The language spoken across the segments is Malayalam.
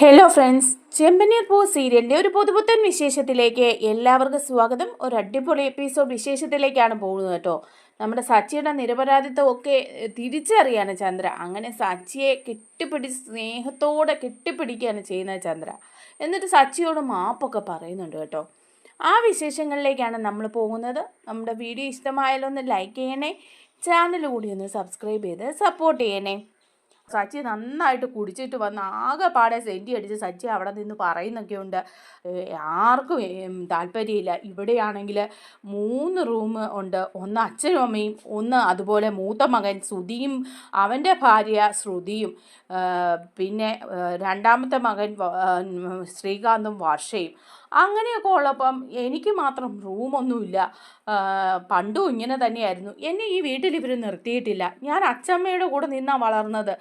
ഹലോ ഫ്രണ്ട്സ് ചെമ്പനീർ പൂ സീരിയലിന്റെ ഒരു പുതുപുത്തൻ വിശേഷത്തിലേക്ക് എല്ലാവർക്കും സ്വാഗതം. ഒരു അടിപൊളി എപ്പിസോഡ് വിശേഷത്തിലേക്കാണ് പോകുന്നത് കേട്ടോ. നമ്മുടെ സച്ചിയുടെ നിരപരാധിത്വമൊക്കെ തിരിച്ചറിയാണ് ചന്ദ്ര. അങ്ങനെ സച്ചിയെ കെട്ടിപ്പിടി സ്നേഹത്തോടെ കെട്ടിപ്പിടിക്കുകയാണ് ചെയ്യുന്നത് ചന്ദ്ര. എന്നിട്ട് സച്ചിയോട് മാപ്പൊക്കെ പറയുന്നുണ്ട് കേട്ടോ. ആ വിശേഷങ്ങളിലേക്കാണ് നമ്മൾ പോകുന്നത്. നമ്മുടെ വീഡിയോ ഇഷ്ടമായാലൊന്ന് ലൈക്ക് ചെയ്യണേ. ചാനൽ കൂടി ഒന്ന് സബ്സ്ക്രൈബ് ചെയ്ത് സപ്പോർട്ട് ചെയ്യണേ. സച്ചി നന്നായിട്ട് കുടിച്ചിട്ട് വന്ന് ആകെ പാടെ സെന്റി അടിച്ച് സച്ചി അവിടെ നിന്ന് പറയുന്നൊക്കെ ഉണ്ട് ആർക്കും താല്പര്യമില്ല. ഇവിടെയാണെങ്കിൽ മൂന്ന് റൂം ഉണ്ട്. ഒന്ന് അച്ഛനും അമ്മയും ഒന്ന് അതുപോലെ മൂത്ത മകൻ സുധിയും അവന്റെ ഭാര്യ ശ്രുതിയും പിന്നെ രണ്ടാമത്തെ മകൻ ശ്രീകാന്തും വർഷയും. അങ്ങനെയൊക്കെ ഉള്ളപ്പം എനിക്ക് മാത്രം റൂമൊന്നുമില്ല. പണ്ടും ഇങ്ങനെ തന്നെയായിരുന്നു. എന്നെ ഈ വീട്ടിൽ ഇവർ നിർത്തിയിട്ടില്ല. ഞാൻ അച്ഛമ്മയുടെ കൂടെ നിന്നാണ് വളർന്നത്.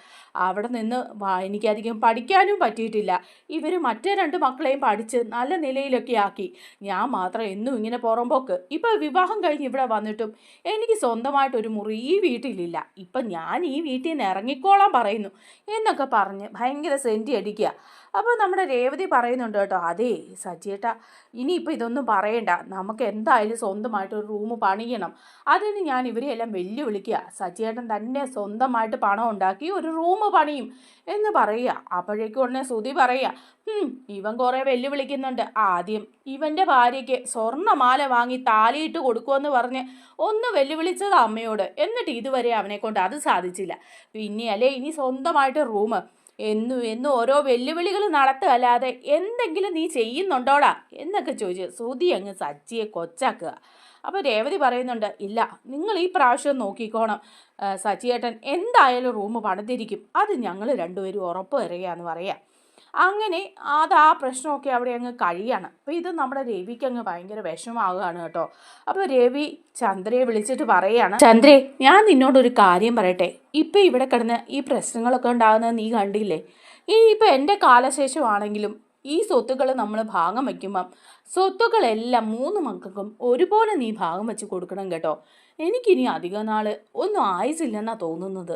അവിടെ നിന്ന് എനിക്കധികം പഠിക്കാനും പറ്റിയിട്ടില്ല. ഇവർ മറ്റേ രണ്ട് മക്കളെയും പഠിച്ച് നല്ല നിലയിലൊക്കെ ആക്കി. ഞാൻ മാത്രം എന്നും ഇങ്ങനെ പുറമ്പോക്ക്. ഇപ്പം വിവാഹം കഴിഞ്ഞ് ഇവിടെ വന്നിട്ടും എനിക്ക് സ്വന്തമായിട്ടൊരു മുറി ഈ വീട്ടിലില്ല. ഇപ്പം ഞാൻ ഈ വീട്ടിൽ നിന്ന് ഇറങ്ങിക്കോളാൻ പറയുന്നു എന്നൊക്കെ പറഞ്ഞ് ഭയങ്കര സെന്റി അടിക്കുക. അപ്പോൾ നമ്മുടെ രേവതി പറയുന്നുണ്ട് കേട്ടോ അതേ സജിയേട്ടാ ഇനിയിപ്പോൾ ഇതൊന്നും പറയണ്ട. നമുക്ക് എന്തായാലും സ്വന്തമായിട്ട് ഒരു റൂം പണിയണം. അതിന് ഞാൻ ഇവരെയെല്ലാം വെല്ലുവിളിക്കുക. സജിയേട്ടൻ തന്നെ സ്വന്തമായിട്ട് പണം ഉണ്ടാക്കി ഒരു റൂം പണിയും എന്ന് പറയുക. അപ്പോഴേക്കും ഉടനെ ശ്രുതി പറയുക ഇവൻ കുറേ വെല്ലുവിളിക്കുന്നുണ്ട്. ആദ്യം ഇവന്റെ ഭാര്യയ്ക്ക് സ്വർണമാല വാങ്ങി താലിയിട്ട് കൊടുക്കുമെന്ന് പറഞ്ഞ് ഒന്ന് വെല്ലുവിളിച്ചത് അമ്മയോട്. എന്നിട്ട് ഇതുവരെ അവനെ കൊണ്ട് അത് സാധിച്ചില്ല. പിന്നെ അല്ലേ ഇനി സ്വന്തമായിട്ട് റൂം എന്നും എന്നും ഓരോ വെല്ലുവിളികൾ നടത്തുകയല്ലാതെ എന്തെങ്കിലും നീ ചെയ്യുന്നുണ്ടോടാ? എന്നൊക്കെ ചോദിച്ച് ശ്രുതി അങ്ങ് സച്ചിയെ കൊച്ചാക്കുക. അപ്പോൾ രേവതി പറയുന്നുണ്ട് ഇല്ല നിങ്ങൾ ഈ പ്രാവശ്യം നോക്കിക്കോണം. സച്ചിയേട്ടൻ എന്തായാലും റൂം പണിതിരിക്കും. അത് ഞങ്ങൾ രണ്ടുപേരും ഉറപ്പ് വരികയെന്ന് പറയാം. അങ്ങനെ അത് ആ പ്രശ്നമൊക്കെ അവിടെ അങ്ങ് കഴിയാണ്. അപ്പോൾ ഇത് നമ്മുടെ രവിക്ക് അങ്ങ് ഭയങ്കര വിഷമാവുകയാണ് കേട്ടോ. അപ്പോൾ രവി ചന്ദ്രയെ വിളിച്ചിട്ട് പറയാണ് ചന്ദ്രേ ഞാൻ നിന്നോടൊരു കാര്യം പറയട്ടെ. ഇപ്പം ഇവിടെ കിടന്ന് ഈ പ്രശ്നങ്ങളൊക്കെ ഉണ്ടാകുന്നത് നീ കണ്ടില്ലേ? ഇപ്പം എന്റെ കാലശേഷമാണെങ്കിലും ഈ സ്വത്തുക്കൾ നമ്മൾ ഭാഗം വയ്ക്കുമ്പം സ്വത്തുക്കളെല്ലാം മൂന്ന് മക്കൾക്കും ഒരുപോലെ നീ ഭാഗം വെച്ച് കൊടുക്കണം കേട്ടോ. എനിക്കിനി അധിക നാൾ ഒന്നും ആയുസില്ലെന്നാണ് തോന്നുന്നത്.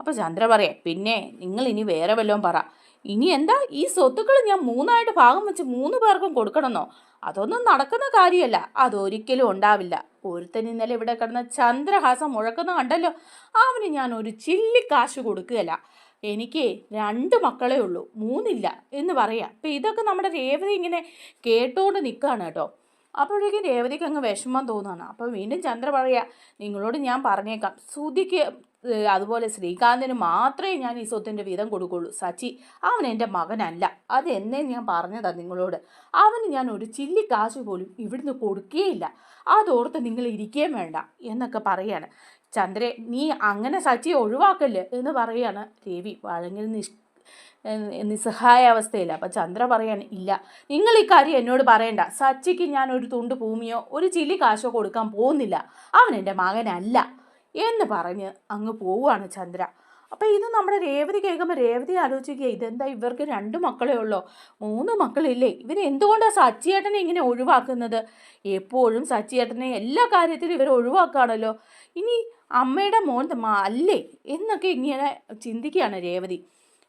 അപ്പോൾ ചന്ദ്ര പറയാം പിന്നെ നിങ്ങൾ ഇനി വേറെ വല്ലതും പറ. ഇനി എന്താ ഈ സ്വത്തുക്കൾ ഞാൻ മൂന്നായിട്ട് ഭാഗം വെച്ച് മൂന്ന് പേർക്കും കൊടുക്കണമെന്നോ? അതൊന്നും നടക്കുന്ന കാര്യമല്ല. അതൊരിക്കലും ഉണ്ടാവില്ല. ഒരുത്തൻ ഇന്നലെ ഇവിടെ കിടന്ന ചന്ദ്രഹാസം മുഴക്കുന്ന കണ്ടല്ലോ. അവന് ഞാൻ ഒരു ചില്ലി കാശ് കൊടുക്കുകയല്ല. എനിക്ക് രണ്ട് മക്കളേ ഉള്ളൂ മൂന്നില്ല എന്ന് പറയാം. അപ്പം ഇതൊക്കെ നമ്മുടെ രേവതി ഇങ്ങനെ കേട്ടോണ്ട് നിൽക്കുകയാണ് കേട്ടോ. അപ്പോഴേക്കും രേവതിക്ക് അങ്ങ് വിഷമം തോന്നുകയാണ് അപ്പോൾ വീണ്ടും ചന്ദ്ര പറയാ നിങ്ങളോട് ഞാൻ പറഞ്ഞേക്കാം. സുധിക്ക് അതുപോലെ ശ്രീകാന്തിന് മാത്രമേ ഞാൻ ഈ സ്വത്തിന്റെ വീതം കൊടുക്കുള്ളൂ. സച്ചി അവൻ എന്റെ മകനല്ല. അത് എന്നേ ഞാൻ പറഞ്ഞതാണ് നിങ്ങളോട്. അവന് ഞാൻ ഒരു ചില്ലി കാശ് പോലും ഇവിടുന്ന് കൊടുക്കുകയില്ല അതോർത്ത് നിങ്ങൾ ഇരിക്കുകയും വേണ്ട എന്നൊക്കെ പറയാണ്. ചന്ദ്രെ നീ അങ്ങനെ സച്ചി ഒഴിവാക്കല്ലേ? എന്ന് പറയാണ് രവി വളരെ നിഷ് നിസ്സഹായ അവസ്ഥയില്ല അപ്പം ചന്ദ്ര പറയാൻ ഇല്ല. നിങ്ങൾ ഈ കാര്യം എന്നോട് പറയണ്ട. സച്ചിക്ക് ഞാൻ ഒരു തുണ്ട് ഭൂമിയോ ഒരു ചില്ലി കാശോ കൊടുക്കാൻ പോകുന്നില്ല. അവൻ എന്റെ മകനല്ല. എന്ന് പറഞ്ഞ് അങ്ങ് പോവുകയാണ് ചന്ദ്ര. അപ്പം ഇത് നമ്മുടെ രേവതി കേൾക്കുമ്പോൾ രേവതി ആലോചിക്കുക ഇതെന്താ ഇവർക്ക് രണ്ട് മക്കളേ ഉള്ളോ? മൂന്ന് മക്കളില്ലേ? ഇവർ എന്തുകൊണ്ടാണ് സച്ചിയേട്ടനെ ഇങ്ങനെ ഒഴിവാക്കുന്നത്? എപ്പോഴും സച്ചിയേട്ടനെ എല്ലാ കാര്യത്തിലും ഇവർ ഒഴിവാക്കുകയാണല്ലോ. ഇനി അമ്മയുടെ മോൻ അല്ലേ? എന്നൊക്കെ ഇങ്ങനെ ചിന്തിക്കുകയാണ് രേവതി.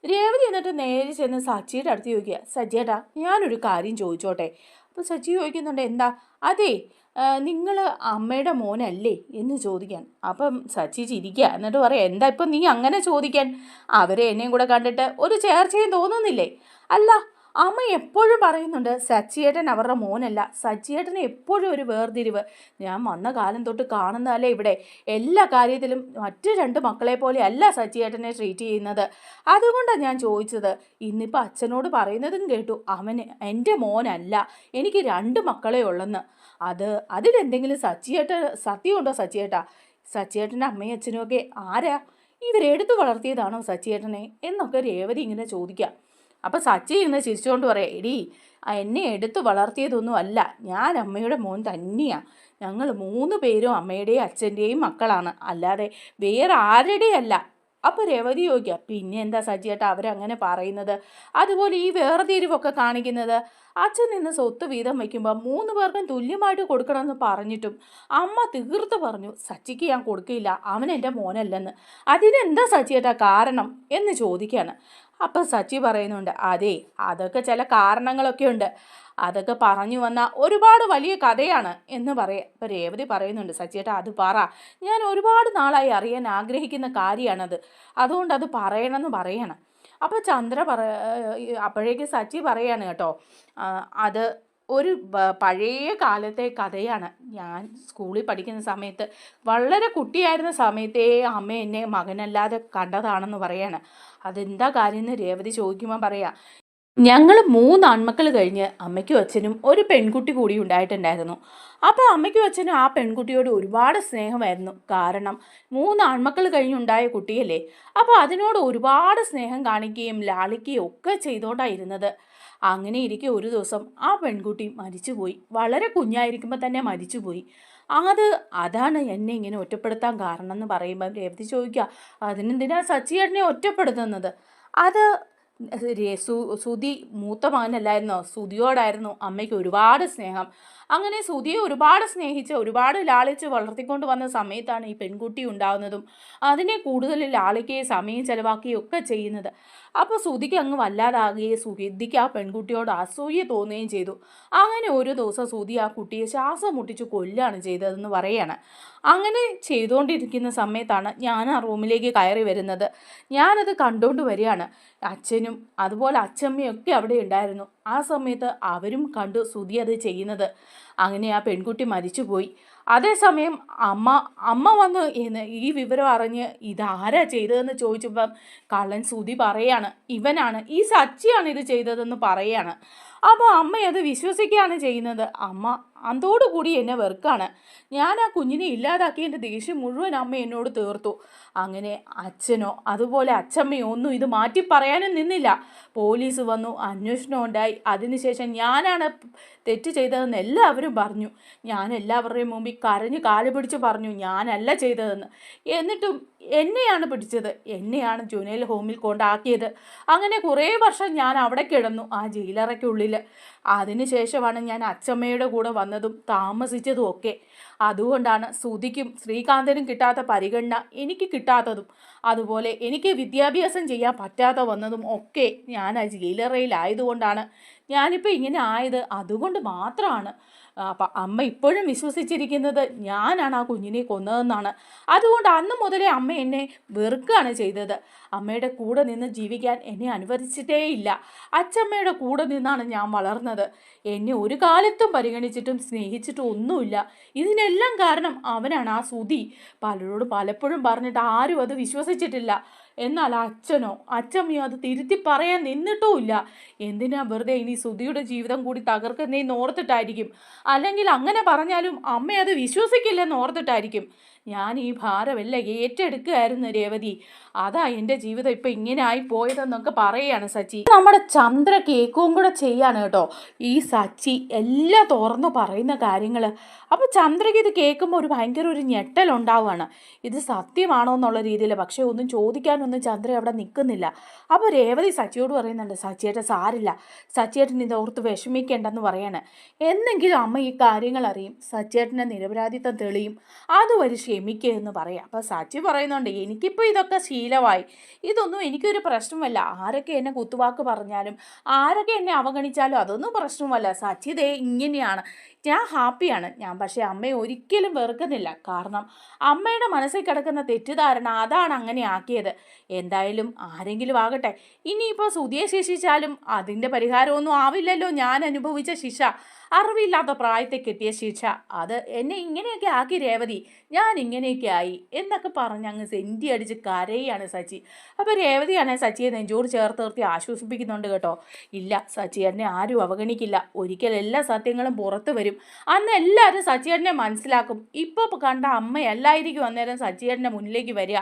രേവതി എന്നിട്ട് നേരെ ചെന്ന് സച്ചിയുടെ അടുത്ത് ചോദിക്കുക സജിയേട്ടാ ഞാനൊരു കാര്യം ചോദിച്ചോട്ടെ? അപ്പോൾ സച്ചി ചോദിക്കുന്നുണ്ട് എന്താ? അതെ നിങ്ങൾ അമ്മയുടെ മോനല്ലേ എന്ന് ചോദിക്കാൻ. അപ്പം സച്ചി ചിരിക്കുക എന്നിട്ട് പറയാം എന്താ ഇപ്പം നീ അങ്ങനെ ചോദിക്കാൻ? അവരെ എന്നെയും കൂടെ കണ്ടിട്ട് ഒരു ചേർച്ചയും തോന്നുന്നില്ലേ? അല്ല അമ്മ എപ്പോഴും പറയുന്നുണ്ട് സച്ചിയേട്ടൻ അവരുടെ മോനല്ല. സച്ചിയേട്ടന് എപ്പോഴും ഒരു വേർതിരിവ്. ഞാൻ വന്ന കാലം തൊട്ട് കാണുന്നതല്ലേ ഇവിടെ. എല്ലാ കാര്യത്തിലും മറ്റു രണ്ട് മക്കളെ പോലെ അല്ല സച്ചിയേട്ടനെ ട്രീറ്റ് ചെയ്യുന്നത്. അതുകൊണ്ടാണ് ഞാൻ ചോദിച്ചത്. ഇന്നിപ്പോൾ അച്ഛനോട് പറയുന്നതും കേട്ടു. അവന് എന്റെ മോനല്ല. എനിക്ക് രണ്ട് മക്കളെ ഉള്ളെന്ന്. അത് അതിലെന്തെങ്കിലും സച്ചിയേട്ട സത്യമുണ്ടോ സച്ചിയേട്ടാ? സച്ചിയേട്ടന്റെ അമ്മയും അച്ഛനും ഒക്കെ ആരാ? ഇവരെടുത്ത് വളർത്തിയതാണോ സച്ചിയേട്ടനെ? എന്നൊക്കെ രേവതി ഇങ്ങനെ ചോദിക്കാം. അപ്പം സച്ചി ഇങ്ങനെ ചിരിച്ചുകൊണ്ട് പറയാം എടി എന്നെ എടുത്ത് വളർത്തിയതൊന്നും അല്ല. ഞാൻ അമ്മയുടെ മോൻ തന്നെയാണ് ഞങ്ങൾ മൂന്ന് പേരും അമ്മയുടെയും അച്ഛന്റെയും മക്കളാണ്. അല്ലാതെ വേറെ ആരുടെയും അല്ല. അപ്പോൾ രേവതി ചോദിക്കുക പിന്നെ എന്താ സജിയേട്ട അവരങ്ങനെ പറയുന്നത്? അതുപോലെ ഈ വേർതിരിവൊക്കെ കാണിക്കുന്നത്? അച്ഛൻ നിന്ന് സ്വത്ത് വീതം വയ്ക്കുമ്പോൾ മൂന്ന് പേർക്കും തുല്യമായിട്ട് കൊടുക്കണമെന്ന് പറഞ്ഞിട്ടും അമ്മ തീർത്ത് പറഞ്ഞു സച്ചിക്ക് ഞാൻ കൊടുക്കില്ല അവൻ എന്റെ മോനല്ലെന്ന്. അതിനെന്താ സച്ചിയേട്ട കാരണം? എന്ന് ചോദിക്കുകയാണ് അപ്പം സച്ചി പറയുന്നുണ്ട് അതെ അതൊക്കെ ചില കാരണങ്ങളൊക്കെ ഉണ്ട്. അതൊക്കെ പറഞ്ഞു വന്ന ഒരുപാട് വലിയ കഥയാണ് എന്ന് പറയാം ഇപ്പം രേവതി പറയുന്നുണ്ട് സച്ചിയേട്ടാ അത് പറ. ഞാൻ ഒരുപാട് നാളായി അറിയാൻ ആഗ്രഹിക്കുന്ന കാര്യമാണത് അതുകൊണ്ട് അത് പറയണമെന്ന് പറയണം. അപ്പോൾ ചന്ദ്ര പറ അപ്പോഴേക്ക് സച്ചി പറയാണ് കേട്ടോ അത് ഒരു പഴയ കാലത്തെ കഥയാണ്. ഞാൻ സ്കൂളിൽ പഠിക്കുന്ന സമയത്ത് വളരെ കുട്ടിയായിരുന്ന സമയത്തേ അമ്മ എന്നെ മകനല്ലാതെ കണ്ടതാണെന്ന് പറയാണ്. അതെന്താ കാര്യം എന്ന് രേവതി ചോദിക്കുമ്പോൾ പറയാം ഞങ്ങൾ മൂന്ന് ആൺമക്കൾ കഴിഞ്ഞ് അമ്മയ്ക്കും അച്ഛനും ഒരു പെൺകുട്ടി കൂടി ഉണ്ടായിട്ടുണ്ടായിരുന്നു. അപ്പോൾ അമ്മയ്ക്കും അച്ഛനും ആ പെൺകുട്ടിയോട് ഒരുപാട് സ്നേഹമായിരുന്നു. കാരണം മൂന്ന് ആൺമക്കൾ കഴിഞ്ഞുണ്ടായ കുട്ടിയല്ലേ. അപ്പോൾ അതിനോട് ഒരുപാട് സ്നേഹം കാണിക്കുകയും ലാളിക്കുകയും ഒക്കെ ചെയ്തുകൊണ്ടായിരുന്നത് അങ്ങനെ ഇരിക്കെ ഒരു ദിവസം ആ പെൺകുട്ടി മരിച്ചുപോയി. വളരെ കുഞ്ഞായിരിക്കുമ്പോൾ തന്നെ മരിച്ചുപോയി. അത് അതാണ് എന്നെ ഇങ്ങനെ ഒറ്റപ്പെടുത്താൻ കാരണം എന്ന് പറയുമ്പോൾ രേവതി ചോദിക്കുക അതിനെന്തിനാ സച്ചിയേട്ടനെ ഒറ്റപ്പെടുത്തുന്നത്? അത് രേ- സു- സുധി മൂത്ത മകനല്ലായിരുന്നോ? സുതിയോടായിരുന്നു അമ്മയ്ക്ക് ഒരുപാട് സ്നേഹം. അങ്ങനെ സുതിയെ ഒരുപാട് സ്നേഹിച്ച് ഒരുപാട് ലാളിച്ച് വളർത്തിക്കൊണ്ട് വന്ന സമയത്താണ് ഈ പെൺകുട്ടി ഉണ്ടാകുന്നതും അതിനെ കൂടുതൽ ലാളിക്കുകയും സമയം ചെലവാക്കുകയും ഒക്കെ ചെയ്യുന്നത്. അപ്പോൾ സുതിക്ക് അങ്ങ് വല്ലാതാകുകയും സുഹിദ്ദിക്ക് ആ പെൺകുട്ടിയോട് അസൂയ തോന്നുകയും ചെയ്തു. അങ്ങനെ ഒരു ദിവസം സുതി ആ കുട്ടിയെ ശ്വാസം മുട്ടിച്ച് കൊല്ലാണ് ചെയ്തതെന്ന് പറയാണ്. അങ്ങനെ ചെയ്തുകൊണ്ടിരിക്കുന്ന സമയത്താണ് ഞാൻ ആ റൂമിലേക്ക് കയറി വരുന്നത്. ഞാനത് കണ്ടുകൊണ്ട് വരികയാണ്. അച്ഛനും അതുപോലെ അച്ഛമ്മയൊക്കെ അവിടെ ഉണ്ടായിരുന്നു. ആ സമയത്ത് അവരും കണ്ടു സുതി അത് ചെയ്യുന്നത്. അങ്ങനെ ആ പെൺകുട്ടി മരിച്ചുപോയി. അതേസമയം അമ്മ അമ്മ വന്ന് ഈ വിവരം അറിഞ്ഞ് ഇതാരാ ചെയ്തതെന്ന് ചോദിച്ചപ്പം കള്ളൻ സുതി പറയാണ്. ഇവനാണ്. ഈ സച്ചിയാണ് ഇത് ചെയ്തതെന്ന് പറയാണ്. അപ്പോൾ അമ്മ അത് വിശ്വസിക്കുകയാണ് ചെയ്യുന്നത്. അമ്മ അതോടുകൂടി എന്നെ വെറുക്കാണ്. ഞാൻ ആ കുഞ്ഞിനെ ഇല്ലാതാക്കി എന്റെ ദേഷ്യം മുഴുവൻ അമ്മ എന്നോട് തീർത്തു. അങ്ങനെ അച്ഛനോ അതുപോലെ അച്ഛമ്മയോ ഒന്നും ഇത് മാറ്റി പറയാനും നിന്നില്ല. പോലീസ് വന്നു അന്വേഷണം ഉണ്ടായി. അതിനുശേഷം ഞാനാണ് തെറ്റ് ചെയ്തതെന്ന് എല്ലാവരും പറഞ്ഞു. ഞാൻ എല്ലാവരുടെയും മുമ്പിൽ കരഞ്ഞ് കാൽ പിടിച്ച് പറഞ്ഞു ഞാനല്ല ചെയ്തതെന്ന്. എന്നിട്ടും എന്നെയാണ് പിടിച്ചത്. എന്നെയാണ് ജുനൈൽ ഹോമിൽ കൊണ്ടാക്കിയത്. അങ്ങനെ കുറേ വർഷം ഞാൻ അവിടെ കിടന്നു ആ ജയിലറയ്ക്കുള്ളിൽ അതിനുശേഷമാണ് ഞാൻ അച്ചമ്മയുടെ കൂടെ വന്നതും താമസിച്ചതും ഒക്കെ. അതുകൊണ്ടാണ് സുതിക്കും ശ്രീകാന്തനും കിട്ടാത്ത പരിഗണന എനിക്ക് കിട്ടാത്തതും അതുപോലെ എനിക്ക് വിദ്യാഭ്യാസം ചെയ്യാൻ പറ്റാതെ വന്നതും ഒക്കെ ഞാൻ ആ ജയിലറയിലായതുകൊണ്ടാണ് ഞാനിപ്പോൾ ഇങ്ങനെ ആയത്. അതുകൊണ്ട് മാത്രമാണ് അപ്പം അമ്മ ഇപ്പോഴും വിശ്വസിച്ചിരിക്കുന്നത് ഞാനാണ് ആ കുഞ്ഞിനെ കൊന്നതെന്നാണ്. അതുകൊണ്ട് അന്ന് മുതലേ അമ്മ എന്നെ വെറുക്കുകയാണ് ചെയ്തത്. അമ്മയുടെ കൂടെ നിന്ന് ജീവിക്കാൻ എന്നെ അനുവദിച്ചിട്ടേയില്ല. അച്ചമ്മയുടെ കൂടെ നിന്നാണ് ഞാൻ വളർന്നത്. എന്നെ ഒരു കാലത്തും പരിഗണിച്ചിട്ടും സ്നേഹിച്ചിട്ടും ഒന്നുമില്ല. ഇതിനെല്ലാം കാരണം അവനാണ് ആ സുതി പലരോട് പലപ്പോഴും പറഞ്ഞിട്ട് ആരും അത് വിശ്വസിച്ചിട്ടില്ല. എന്നാൽ അച്ഛനോ അച്ചമ്മയോ അത് തിരുത്തി പറയാൻ നിന്നിട്ടുമില്ല. എന്തിനാ വെറുതെ ഇനി സുധിയുടെ ജീവിതം കൂടി തകർക്കുന്നതെന്ന് ഓർത്തിട്ടായിരിക്കും? അല്ലെങ്കിൽ അങ്ങനെ പറഞ്ഞാലും അമ്മ അത് വിശ്വസിക്കില്ലെന്ന് ഓർത്തിട്ടായിരിക്കും. ഞാൻ ഈ ഭാരമെല്ലാം ഏറ്റെടുക്കുകയായിരുന്നു രേവതി. അതാ എന്റെ ജീവിതം ഇപ്പം ഇങ്ങനെ ആയി പോയതെന്നൊക്കെ പറയുകയാണ് സച്ചി. നമ്മുടെ ചന്ദ്ര കേക്കും കൂടെ ചെയ്യാണ് കേട്ടോ. ഈ സച്ചി എല്ലാം തുറന്നു പറയുന്ന കാര്യങ്ങൾ അപ്പോൾ ചന്ദ്രയ്ക്ക് ഇത് കേൾക്കുമ്പോൾ ഒരു ഭയങ്കര ഒരു ഞെട്ടലുണ്ടാവുകയാണ്. ഇത് സത്യമാണോ എന്നുള്ള രീതിയിൽ പക്ഷേ ഒന്നും ചോദിക്കാനൊന്നും ചന്ദ്ര അവിടെ നിൽക്കുന്നില്ല അപ്പോൾ രേവതി സച്ചിയോട് പറയുന്നുണ്ട് സച്ചിയേട്ടൻ സാരില്ല. സച്ചിയേട്ടൻ ഇത് ഓർത്ത് വിഷമിക്കേണ്ടെന്ന് പറയാണ്. എന്നെങ്കിലും അമ്മ ഈ കാര്യങ്ങൾ അറിയും സച്ചിയേട്ടന്റെ നിരപരാധിത്വം തെളിയും. അതുവരെ ക്ഷമിക്കുക എന്ന് പറയാം. അപ്പോൾ സച്ചി പറയുന്നുണ്ട് എനിക്കിപ്പോൾ ഇതൊക്കെ ശീലമായി. ഇതൊന്നും എനിക്കൊരു പ്രശ്നമല്ല. ആരൊക്കെ എന്നെ കുത്തുവാക്ക് പറഞ്ഞാലും ആരൊക്കെ എന്നെ അവഗണിച്ചാലും അതൊന്നും പ്രശ്നമല്ല. സച്ചി ദേ ഇങ്ങനെയാണ്. ഞാൻ ഹാപ്പിയാണ്. ഞാൻ പക്ഷേ അമ്മയെ ഒരിക്കലും വെറുക്കുന്നില്ല. കാരണം അമ്മയുടെ മനസ്സിൽ കിടക്കുന്ന തെറ്റിദ്ധാരണ അതാണ് അങ്ങനെ ആക്കിയത്. എന്തായാലും ആരെങ്കിലും ആകട്ടെ. ഇനിയിപ്പോൾ സുതിയെ ശിക്ഷിച്ചാലും അതിന്റെ പരിഹാരമൊന്നും ആവില്ലല്ലോ ഞാൻ അനുഭവിച്ച ശിക്ഷ. അറിവില്ലാത്ത പ്രായത്തെ കിട്ടിയ ശിക്ഷ. അത് എന്നെ ഇങ്ങനെയൊക്കെ ആക്കി രേവതി. ഞാൻ ഇങ്ങനെയൊക്കെ ആയി എന്നൊക്കെ പറഞ്ഞ് അങ്ങ് സെന്റി അടിച്ച് കരയാണ് സച്ചി. അപ്പോൾ രേവതിയാണെ സച്ചിയെ നെഞ്ചോട് ചേർത്ത് നിർത്തി ആശ്വസിപ്പിക്കുന്നുണ്ട് കേട്ടോ. ഇല്ല സച്ചി എന്നെ ആരും അവഗണിക്കില്ല. ഒരിക്കൽ എല്ലാ സത്യങ്ങളും പുറത്തു വരും. അന്ന് എല്ലാവരും സച്ചിയേട്ടനെ മനസ്സിലാക്കും. ഇപ്പോൾ കണ്ട അമ്മയല്ലായിരിക്കും അന്നേരം സച്ചിയേട്ടന്റെ മുന്നിലേക്ക് വരിക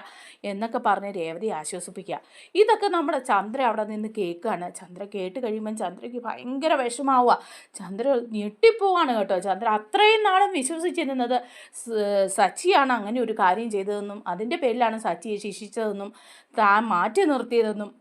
എന്നൊക്കെ പറഞ്ഞ് രേവതി ആശ്വസിപ്പിക്കുക. ഇതൊക്കെ നമ്മുടെ ചന്ദ്ര അവിടെ നിന്ന് കേൾക്കുകയാണ്. ചന്ദ്ര കേട്ട് കഴിയുമ്പം ചന്ദ്രയ്ക്ക് ഭയങ്കര വിഷമാവുക ചന്ദ്ര ഞെട്ടിപ്പോവാണ് കേട്ടോ. ചന്ദ്ര അത്രയും നാളും വിശ്വസിച്ചിരുന്നത് സച്ചിയാണ് അങ്ങനെ ഒരു കാര്യം ചെയ്തതെന്നും അതിന്റെ പേരിലാണ് സച്ചിയെ ശിക്ഷിച്ചതെന്നും താൻ മാറ്റി നിർത്തിയതെന്നും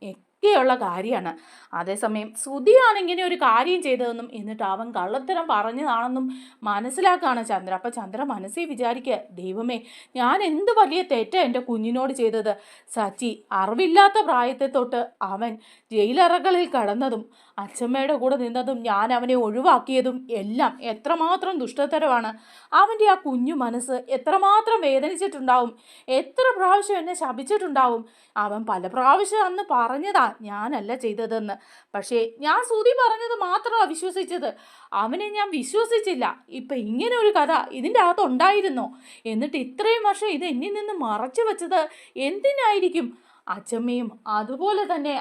ഒക്കെയുള്ള കാര്യമാണ്. അതേസമയം ശ്രുതിയാണ് ഇങ്ങനെ ഒരു കാര്യം ചെയ്തതെന്നും എന്നിട്ട് അവൻ കള്ളത്തരം പറഞ്ഞതാണെന്നും മനസ്സിലാക്കുകയാണ് ചന്ദ്ര. അപ്പം ചന്ദ്ര മനസ്സിൽ വിചാരിക്കുക ദൈവമേ ഞാൻ എന്ത് വലിയ തെറ്റാണ് എന്റെ കുഞ്ഞിനോട് ചെയ്തത്? സച്ചി അറിവില്ലാത്ത പ്രായത്തെ തൊട്ട് അവൻ ജയിലറകളിൽ കടന്നതും അച്ഛമ്മയുടെ കൂടെ നിന്നതും ഞാൻ അവനെ ഒഴിവാക്കിയതും എല്ലാം എത്രമാത്രം ദുഷ്ടതരമാണ്. അവന്റെ ആ കുഞ്ഞു മനസ്സ് എത്രമാത്രം വേദനിച്ചിട്ടുണ്ടാവും? എത്ര പ്രാവശ്യം എന്നെ ശപിച്ചിട്ടുണ്ടാവും? അവൻ പല പ്രാവശ്യം അന്ന് പറഞ്ഞതാ ഞാനല്ല ചെയ്തതെന്ന്. പക്ഷേ ഞാൻ സുതി പറഞ്ഞത് മാത്രമാണ് വിശ്വസിച്ചത്. അവനെ ഞാൻ വിശ്വസിച്ചില്ല. ഇപ്പം ഇങ്ങനെ ഒരു കഥ ഇതിന്റെ അകത്ത് ഉണ്ടായിരുന്നോ? എന്നിട്ട് ഇത്രയും വർഷം ഇത് എന്നിൽ നിന്ന് മറച്ചു വെച്ചത് എന്തിനായിരിക്കും? അച്ചമ്മയും അതുപോലെ തന്നെ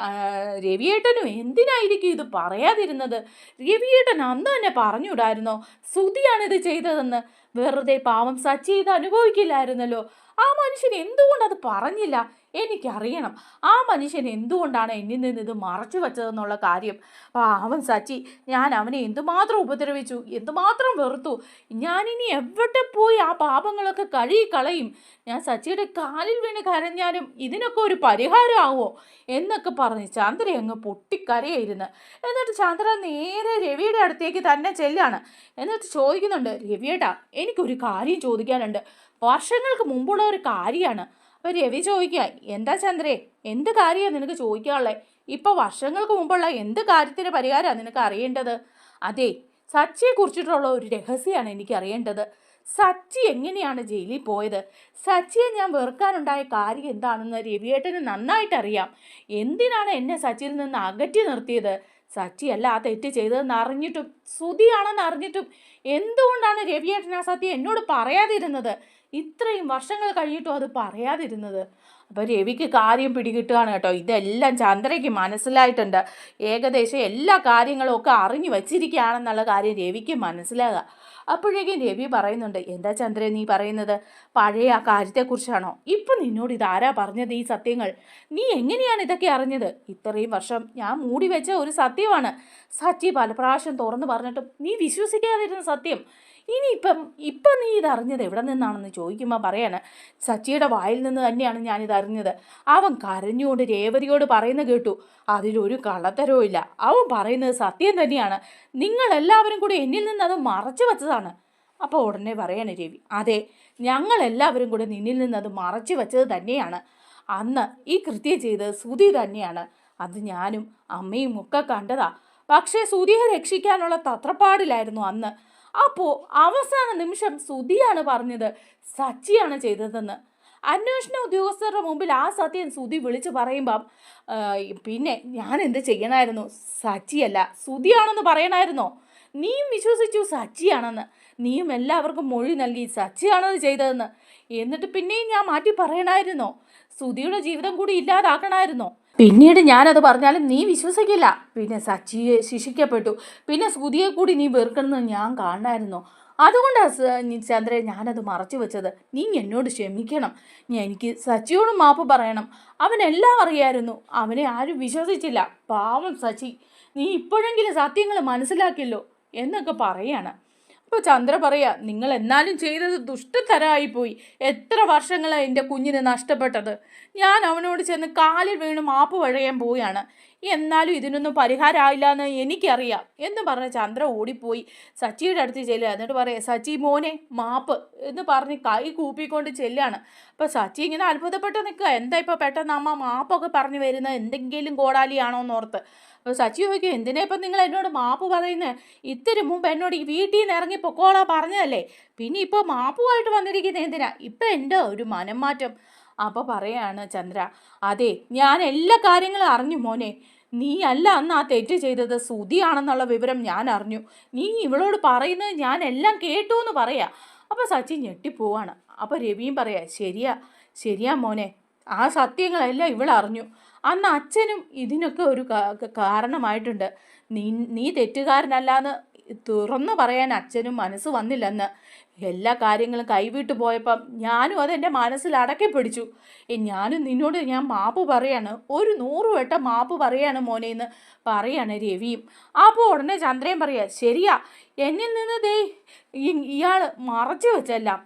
രവിയേട്ടനും എന്തിനായിരിക്കും ഇത് പറയാതിരുന്നത്? രവിയേട്ടൻ അന്ന് തന്നെ പറഞ്ഞുവിടായിരുന്നോ? ശ്രുതിയാണിത് ചെയ്തതെന്ന്. വെറുതെ പാവം സച്ചി ഇത് അനുഭവിക്കില്ലായിരുന്നല്ലോ. ആ മനുഷ്യൻ എന്തുകൊണ്ട് അത് പറഞ്ഞില്ല? എനിക്കറിയണം. ആ മനുഷ്യൻ എന്തുകൊണ്ടാണ് എന്നിൽ നിന്ന് ഇത് മറച്ചു വെച്ചതെന്നുള്ള കാര്യം? അവൻ സച്ചി ഞാൻ അവനെ എന്തുമാത്രം ഉപദ്രവിച്ചു? എന്തുമാത്രം വെറുത്തു? ഞാനിനി എവിടെ പോയി ആ പാപങ്ങളൊക്കെ കഴുകി കളയും ഞാൻ സച്ചിയുടെ കാലിൽ വീണ് കരഞ്ഞാലും ഇതിനൊക്കെ ഒരു പരിഹാരമാവോ? എന്നൊക്കെ പറഞ്ഞ് ചന്ദ്ര അങ്ങ് പൊട്ടിക്കരയായിരുന്നു. എന്നിട്ട് ചന്ദ്ര നേരെ രവിയുടെ അടുത്തേക്ക് തന്നെ ചെല്ലാണ്. എന്നിട്ട് ചോദിക്കുന്നുണ്ട് രവിയേട്ടാ എനിക്കൊരു കാര്യം ചോദിക്കാനുണ്ട്. വർഷങ്ങൾക്ക് മുമ്പുള്ള ഒരു കാര്യമാണ്. അപ്പോൾ രവി ചോദിക്കുക എന്താ ചന്ദ്രേ എന്ത് കാര്യമാണ് നിനക്ക് ചോദിക്കാനുള്ളത് ഇപ്പോൾ വർഷങ്ങൾക്ക് മുമ്പുള്ള എന്ത് കാര്യത്തിന് പരിഹാരമാണ് നിനക്ക് അറിയേണ്ടത്? അതെ സച്ചിയെ കുറിച്ചിട്ടുള്ള ഒരു രഹസ്യമാണ് എനിക്ക് അറിയേണ്ടത്. സച്ചി എങ്ങനെയാണ് ജയിലിൽ പോയത്? സച്ചിയെ ഞാൻ വെറുക്കാനുണ്ടായ കാര്യം എന്താണെന്ന് രവിയേട്ടന് നന്നായിട്ട് അറിയാം. എന്തിനാണ് എന്നെ സച്ചിയിൽ നിന്ന് അകറ്റി നിർത്തിയത്? സച്ചി അല്ല ആ തെറ്റ് ചെയ്തതെന്ന് അറിഞ്ഞിട്ടും ശ്രുതിയാണെന്ന് അറിഞ്ഞിട്ടും എന്തുകൊണ്ടാണ് രവിയേട്ടൻ ആ സത്യം എന്നോട് പറയാതിരുന്നത്? ഇത്രയും വർഷങ്ങൾ കഴിഞ്ഞിട്ടും അത് പറയാതിരുന്നത്. അപ്പോൾ രവിക്ക് കാര്യം പിടികിട്ടുകയാണ് കേട്ടോ. ഇതെല്ലാം ചന്ദ്രയ്ക്ക് മനസ്സിലായിട്ടുണ്ട്. ഏകദേശം എല്ലാ കാര്യങ്ങളും ഒക്കെ അറിഞ്ഞു വച്ചിരിക്കുകയാണെന്നുള്ള കാര്യം രവിക്ക് മനസ്സിലാകുക. അപ്പോഴേക്കും രവി പറയുന്നുണ്ട് എന്താ ചന്ദ്ര നീ പറയുന്നത്? പഴയ ആ കാര്യത്തെക്കുറിച്ചാണോ? ഇപ്പം നിന്നോട് ഇതാരാ പറഞ്ഞത് ഈ സത്യങ്ങൾ? നീ എങ്ങനെയാണ് ഇതൊക്കെ അറിഞ്ഞത്? ഇത്രയും വർഷം ഞാൻ മൂടി വെച്ച ഒരു സത്യമാണ്. സച്ചി പല പ്രാവശ്യം തുറന്നു പറഞ്ഞിട്ടും നീ വിശ്വസിക്കാതിരുന്ന സത്യം. ഇനിയിപ്പം ഇപ്പം നീ ഇതറിഞ്ഞത് എവിടെ നിന്നാണെന്ന് ചോദിക്കുമ്പോൾ പറയാണ് സച്ചിയുടെ വായിൽ നിന്ന് തന്നെയാണ് ഞാനിത് അറിഞ്ഞത് അവൻ കരഞ്ഞുകൊണ്ട് രേവതിയോട് പറയുന്ന കേട്ടു അതിലൊരു കള്ളത്തരവും അവൻ പറയുന്നത് സത്യം തന്നെയാണ്. നിങ്ങളെല്ലാവരും കൂടി എന്നിൽ നിന്ന് അത് മറച്ചു വച്ചതാണ്. അപ്പോൾ ഉടനെ പറയാണ് രവി അതെ ഞങ്ങളെല്ലാവരും കൂടെ നിന്നിൽ നിന്ന് അത് മറച്ചു വെച്ചത് തന്നെയാണ്. അന്ന് ഈ കൃത്യം ചെയ്തത് സുധി തന്നെയാണ്. അത് ഞാനും അമ്മയും ഒക്കെ കണ്ടതാ. പക്ഷേ സുധിയെ രക്ഷിക്കാനുള്ള തത്രപ്പാടിലായിരുന്നു അന്ന്. അപ്പോൾ അവസാന നിമിഷം സുധിയാണ് പറഞ്ഞത് സച്ചിയാണ് ചെയ്തതെന്ന്. അന്വേഷണ ഉദ്യോഗസ്ഥരുടെ മുമ്പിൽ ആ സത്യം സുധി വിളിച്ചു പറയുമ്പം പിന്നെ ഞാൻ എന്ത് ചെയ്യണമായിരുന്നു സച്ചിയല്ല സുധിയാണെന്ന് പറയണമായിരുന്നോ നീയും വിശ്വസിച്ചു സച്ചിയാണെന്ന്. നീയും എല്ലാവർക്കും മൊഴി നൽകി സച്ചിയാണത് ചെയ്തതെന്ന്. എന്നിട്ട് പിന്നെയും ഞാൻ മാറ്റി പറയണമായിരുന്നോ സുധിയുടെ ജീവിതം കൂടി ഇല്ലാതാക്കണമായിരുന്നോ പിന്നീട് ഞാനത് പറഞ്ഞാലും നീ വിശ്വസിക്കില്ല. പിന്നെ സച്ചിയെ ശിക്ഷിക്കപ്പെട്ടു. പിന്നെ സുധിയെ കൂടി നീ വെറുക്കണമെന്ന് ഞാൻ കാണായിരുന്നു അതുകൊണ്ടാണ് ചന്ദ്രൻ ഞാനത് മറച്ചു വെച്ചത്. നീ എന്നോട് ക്ഷമിക്കണം. എനിക്ക് സച്ചിയോട് മാപ്പ് പറയണം. അവനെല്ലാം അറിയായിരുന്നു. അവനെ ആരും വിശ്വസിച്ചില്ല. പാവം സച്ചി. നീ ഇപ്പോഴെങ്കിലും സത്യങ്ങൾ മനസ്സിലാക്കിയല്ലോ എന്നൊക്കെ പറയാണ്. അപ്പോൾ ചന്ദ്ര പറയാ നിങ്ങൾ എന്നാലും ചെയ്തത് ദുഷ്ടതരായിപ്പോയി. എത്ര വർഷങ്ങളാണ് എന്റെ കുഞ്ഞിന് നഷ്ടപ്പെട്ടത്? ഞാൻ അവനോട് ചെന്ന് കാലിൽ വീണ് മാപ്പ് വഴയാൻ പോവുകയാണ്. എന്നാലും ഇതിനൊന്നും പരിഹാരമായില്ല എന്ന് എനിക്കറിയാം എന്ന് പറഞ്ഞ് ചന്ദ്ര ഓടിപ്പോയി. സച്ചിയുടെ അടുത്ത് ചെല്ലുക എന്നിട്ട് പറയാം സച്ചി മോനെ മാപ്പ് എന്ന് പറഞ്ഞ് കൈ കൂപ്പിക്കൊണ്ട് ചെല്ലുകയാണ് അപ്പോൾ സച്ചി ഇങ്ങനെ അത്ഭുതപ്പെട്ട് നിൽക്കുക. എന്താ ഇപ്പോൾ പെട്ടെന്ന് അമ്മ മാപ്പൊക്കെ പറഞ്ഞു വരുന്നത്? എന്തെങ്കിലും കോടാലിയാണോ എന്നോർത്ത് അപ്പോൾ സച്ചി ചോദിക്കും എന്തിനാ ഇപ്പം നിങ്ങൾ എന്നോട് മാപ്പ് പറയുന്നത് ഇത്തിരി മുമ്പ് എന്നോട് ഈ വീട്ടിൽ നിന്ന് ഇറങ്ങി പൊക്കോളാ പറഞ്ഞതല്ലേ? പിന്നെ ഇപ്പോൾ മാപ്പുമായിട്ട് വന്നിരിക്കുന്നത് എന്തിനാ? ഇപ്പം എന്റെ ഒരു മനം മാറ്റം അപ്പോൾ പറയാണ് ചന്ദ്ര അതെ ഞാൻ എല്ലാ കാര്യങ്ങളും അറിഞ്ഞു മോനെ. നീ അല്ല അന്ന് ആ തെറ്റ് ചെയ്തത്. സുതിയാണെന്നുള്ള വിവരം ഞാൻ അറിഞ്ഞു. നീ ഇവളോട് പറയുന്നത് ഞാൻ എല്ലാം കേട്ടു എന്ന് പറയാ. അപ്പോൾ സച്ചി ഞെട്ടിപ്പോവാണ്. അപ്പോൾ രവിയും പറയാ ശരിയാ ശരിയാ മോനെ. ആ സത്യങ്ങളെല്ലാം ഇവൾ അറിഞ്ഞു. അന്ന് അച്ഛനും ഇതിനൊക്കെ ഒരു കാരണമായിട്ടുണ്ട്. നീ നീ തെറ്റുകാരനല്ലാന്ന് തുറന്നു പറയാൻ അച്ഛനും മനസ്സ് വന്നില്ലെന്ന്. എല്ലാ കാര്യങ്ങളും കൈവിട്ടു പോയപ്പം ഞാനും അതെന്റെ മനസ്സിൽ അടക്കി പിടിച്ചു. ഞാനും നിന്നോട് ഞാൻ മാപ്പ് പറയാണ്. ഒരു നൂറ് വട്ടം മാപ്പ് പറയാണ് മോനെ എന്ന് പറയാണ് രവിയും. അപ്പോൾ ഉടനെ ചന്ദ്രയൻ പറയാ ശരിയാ എന്നിൽ നിന്ന് ദേ ഇയാൾ മറച്ചു വെച്ചെല്ലാം.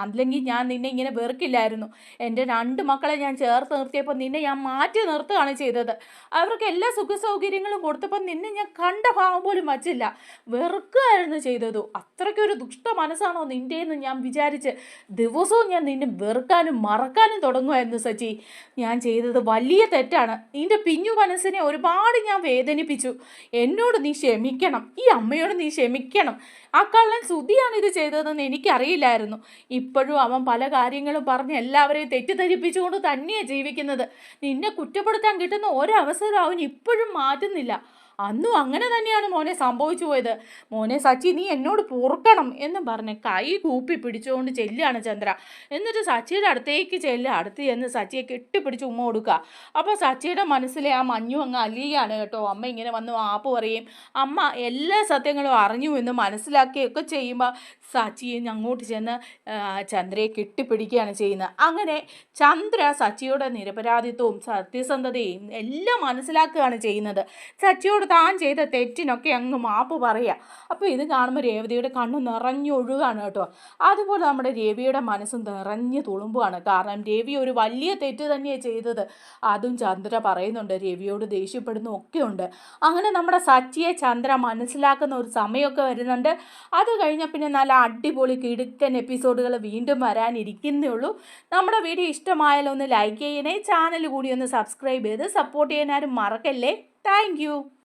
അല്ലെങ്കിൽ ഞാൻ നിന്നെ ഇങ്ങനെ വെറുക്കില്ലായിരുന്നു. എന്റെ രണ്ട് മക്കളെ ഞാൻ ചേർത്ത് നിർത്തിയപ്പോൾ നിന്നെ ഞാൻ മാറ്റി നിർത്തുകയാണ് ചെയ്തത്. അവർക്ക് എല്ലാ സുഖ സൗകര്യങ്ങളും കൊടുത്തപ്പോൾ നിന്നെ ഞാൻ കണ്ട ഭാവം പോലും വച്ചില്ല. വെറുക്കുകയായിരുന്നു ചെയ്തതു. അത്രയ്ക്കൊരു ദുഷ്ട മനസ്സാണോ നിന്റെയെന്ന് ഞാൻ വിചാരിച്ച് ദിവസവും ഞാൻ നിന്നെ വെറുക്കാനും മറക്കാനും തുടങ്ങുമായിരുന്നു സച്ചി. ഞാൻ ചെയ്തത് വലിയ തെറ്റാണ്. നിന്റെ പിഞ്ഞു മനസ്സിനെ ഒരുപാട് ഞാൻ വേദനിപ്പിച്ചു. എന്നോട് നീ ക്ഷമിക്കണം. ഈ അമ്മയോട് നീ ക്ഷമിക്കണം. ആ കള്ളൻ സുധിയാണ് ഇത് ചെയ്തതെന്ന് എനിക്കറിയില്ലായിരുന്നു. ഇപ്പോഴും അവൻ പല കാര്യങ്ങളും പറഞ്ഞ് എല്ലാവരെയും തെറ്റിദ്ധരിപ്പിച്ചുകൊണ്ട് തന്നെയാണ് ജീവിക്കുന്നത്. നിന്നെ കുറ്റപ്പെടുത്താൻ കിട്ടുന്ന ഒരവസരം അവൻ ഇപ്പോഴും മാറ്റുന്നില്ല. അന്നും അങ്ങനെ തന്നെയാണ് മോനെ സംഭവിച്ചു പോയത്. മോനെ സച്ചി നീ എന്നോട് പൊറുക്കണം എന്ന് പറഞ്ഞ് കൈ കൂപ്പി പിടിച്ചുകൊണ്ട് ചെല്ലുകയാണ് ചന്ദ്ര. എന്നിട്ട് സച്ചിയുടെ അടുത്തേക്ക് ചെല്ലുക അടുത്ത് ചെന്ന് സച്ചിയെ കെട്ടിപ്പിടിച്ച് ഉമ്മ കൊടുക്കുക. അപ്പോൾ സച്ചിയുടെ മനസ്സിലെ ആ മഞ്ഞു അങ്ങ് അലിയാണ് കേട്ടോ. അമ്മ ഇങ്ങനെ വന്ന് ആപ്പ് പറയും അമ്മ എല്ലാ സത്യങ്ങളും അറിഞ്ഞു എന്ന് മനസ്സിലാക്കുകയൊക്കെ ചെയ്യുമ്പോൾ സച്ചിയെ അങ്ങോട്ട് ചെന്ന് ചന്ദ്രയെ കെട്ടിപ്പിടിക്കുകയാണ് ചെയ്യുന്നത്. അങ്ങനെ ചന്ദ്ര സച്ചിയുടെ നിരപരാധിത്വവും സത്യസന്ധതയും എല്ലാം മനസ്സിലാക്കുകയാണ് ചെയ്യുന്നത്. സച്ചിയോട് താൻ ചെയ്ത തെറ്റിനൊക്കെ അങ്ങ് മാപ്പ് പറയുക അപ്പോൾ ഇത് കാണുമ്പോൾ രേവതിയുടെ കണ്ണ് നിറഞ്ഞൊഴുകാണ് കേട്ടോ. അതുപോലെ നമ്മുടെ രവിയുടെ മനസ്സ് നിറഞ്ഞു തുളുമ്പുകയാണ് കാരണം രവി ഒരു വലിയ തെറ്റ് തന്നെയാണ് ചെയ്തത്. അതും ചന്ദ്ര പറയുന്നുണ്ട്. രവിയോട് ദേഷ്യപ്പെടുന്നു ഒക്കെ ഉണ്ട്. അങ്ങനെ നമ്മുടെ സച്ചിയെ ചന്ദ്ര മനസ്സിലാക്കുന്ന ഒരു സമയമൊക്കെ വരുന്നുണ്ട്. അത് കഴിഞ്ഞാൽ പിന്നെ നല്ല അടിപൊളി കിടുക്കൻ എപ്പിസോഡുകൾ വീണ്ടും വരാനിരിക്കുന്നേ ഉള്ളൂ. നമ്മുടെ വീഡിയോ ഇഷ്ടമായാലും ഒന്ന് ലൈക്ക് ചെയ്യണേ. ചാനൽ കൂടി ഒന്ന് സബ്സ്ക്രൈബ് ചെയ്ത് സപ്പോർട്ട് ചെയ്യാനാരും മറക്കല്ലേ. താങ്ക്